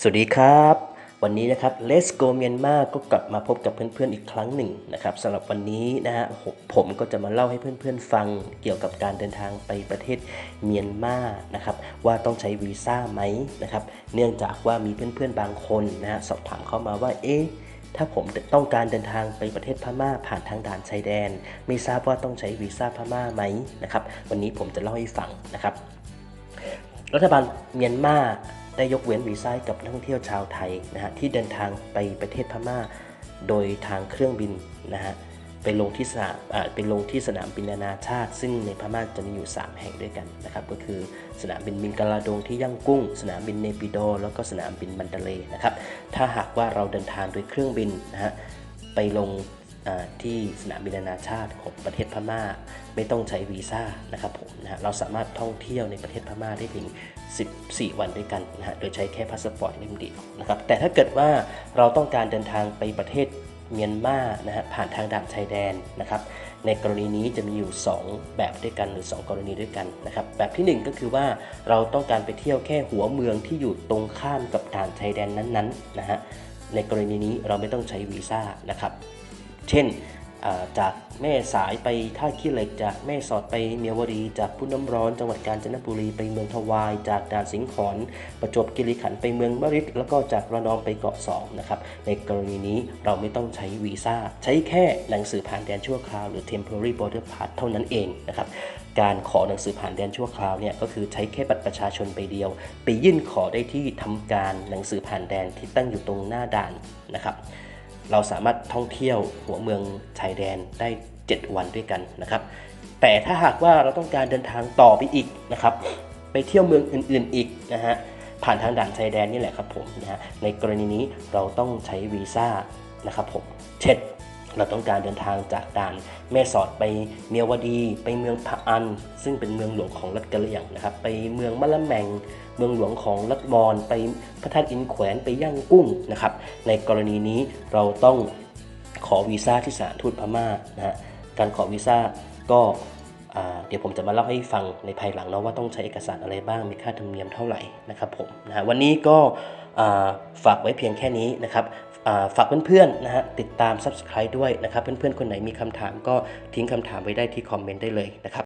สวัสดีครับ วันนี้นะครับ Let's Go Myanmar ก็กลับมาพบกับเพื่อนๆอีกครั้งหนึ่งนะครับสำหรับวันนี้นะฮะผมผมก็จะมาเล่าให้เพื่อนๆฟังเกี่ยวกับการเดินทางไปประเทศเมียนมานะครับว่าต้องใช้วีซ่าไหมนะครับเนื่องจากว่ามีเพื่อนๆบางคนนะฮะสอบถามเข้ามาว่าเอ๊ะถ้าผมต้องการเดินทางไปประเทศพม่าผ่านทางด่านชายแดน ไม่ทราบว่าต้องใช้วีซ่าพม่าไหมนะครับวันนี้ผมจะเล่าให้ฟังนะครับ รัฐบาลเมียนมา ได้ยกเว้นวีซ่ากับนักท่องเที่ยวชาวไทยนะฮะที่เดินทางไปประเทศพม่า โดยทางเครื่องบินนะฮะไปลงที่สนามไปลงที่สนามบินนานาชาติ ซึ่งในพม่าจะมีอยู่ 3 แห่งด้วยกันนะครับก็คือสนามบินมิงกาลาดงที่ย่างกุ้ง สนามบินเนปิโด แล้วก็สนามบินมันดเลนะครับถ้าหากว่าเราเดินทางโดยเครื่องบินนะฮะไปลง ที่สนามบินนานาชาติของประเทศพม่า ไม่ต้องใช้วีซ่านะครับผมนะเราสามารถท่องเที่ยวในประเทศพม่าได้เพียง 14 วันด้วยกันนะฮะโดยใช้แค่พาสปอร์ตเล่มเดียวนะครับแต่ถ้าเกิดว่าเราต้องการเดินทางไปประเทศเมียนมานะฮะผ่านทางด่านชายแดนนะครับในกรณีนี้จะมีอยู่ 2 แบบด้วยกันหรือ 2 กรณีด้วยกันนะครับแบบทีหนึ่1 ก็คือว่าเราต้องการไปเที่ยวแค่หัวเมืองที่อยู่ตรงข้ามกับด่านชายแดนนั้นๆนะฮะในกรณีนี้เราไม่ต้องใช้วีซ่านะครับ เช่นจากแม่สายไปท่าขี้เหล็ก จากแม่สอดไปเมียวดี จากพุน้ำร้อนจังหวัดกาญจนบุรีไปเมืองทวาย จากด่านสิงห์ขอนประจวบคีรีขันธ์ไปเมืองมะริดแล้วก็จากระนองไปเกาะสองนะครับในกรณีนี้เราไม่ต้องใช้วีซ่า ใช้แค่หนังสือผ่านแดนชั่วคราวหรือ temporary border pass เท่านั้นเองนะครับการขอหนังสือผ่านแดนชั่วคราวเนี่ยก็คือใช้แค่บัตรประชาชนไปเดียว ไปยื่นขอได้ที่ทำการหนังสือผ่านแดนที่ตั้งอยู่ตรงหน้าด่านนะครับ เราสามารถท่องเที่ยวหัวเมืองชายแดนได้ 7 วันด้วยกันนะครับ แต่ถ้าหากว่าเราต้องการเดินทางต่อไปอีกนะครับ ไปเที่ยวเมืองอื่นๆอีกนะฮะผ่านทางด่านชายแดนนี่แหละครับผมนะฮะในกรณีนี้เราต้องใช้วีซ่านะครับผมเช็ด เราต้องการเดินทางจากด่านแม่สอดไปเมียวดี ไปเมืองพะอัน ซึ่งเป็นเมืองหลวงของรัฐกะเหรี่ยงนะครับ ไปเมืองมะละแมง เมืองหลวงของรัฐมอญไปพระธาตุอินแขวนไปย่างกุ้งนะครับ ในกรณีนี้เราต้องขอวีซ่าที่สถานทูตพม่านะฮะการขอวีซ่าก็าเดี๋ยวผมจะมาเล่าให้ฟังในภายหลังเนาะว่าต้องใช้เอกสารอะไรบ้างมีค่าธรรมเนียมเท่าไหร่นะครับผมนะฮะวันนี้ก็าฝากไว้เพียงแค่นี้นะครับ ฝากเพื่อนๆนะฮะติดตาม subscribe ด้วยนะครับ เพื่อนๆ คนไหนมีคำถามก็ทิ้งคำถามไว้ได้ที่คอมเมนต์ได้เลยนะครับ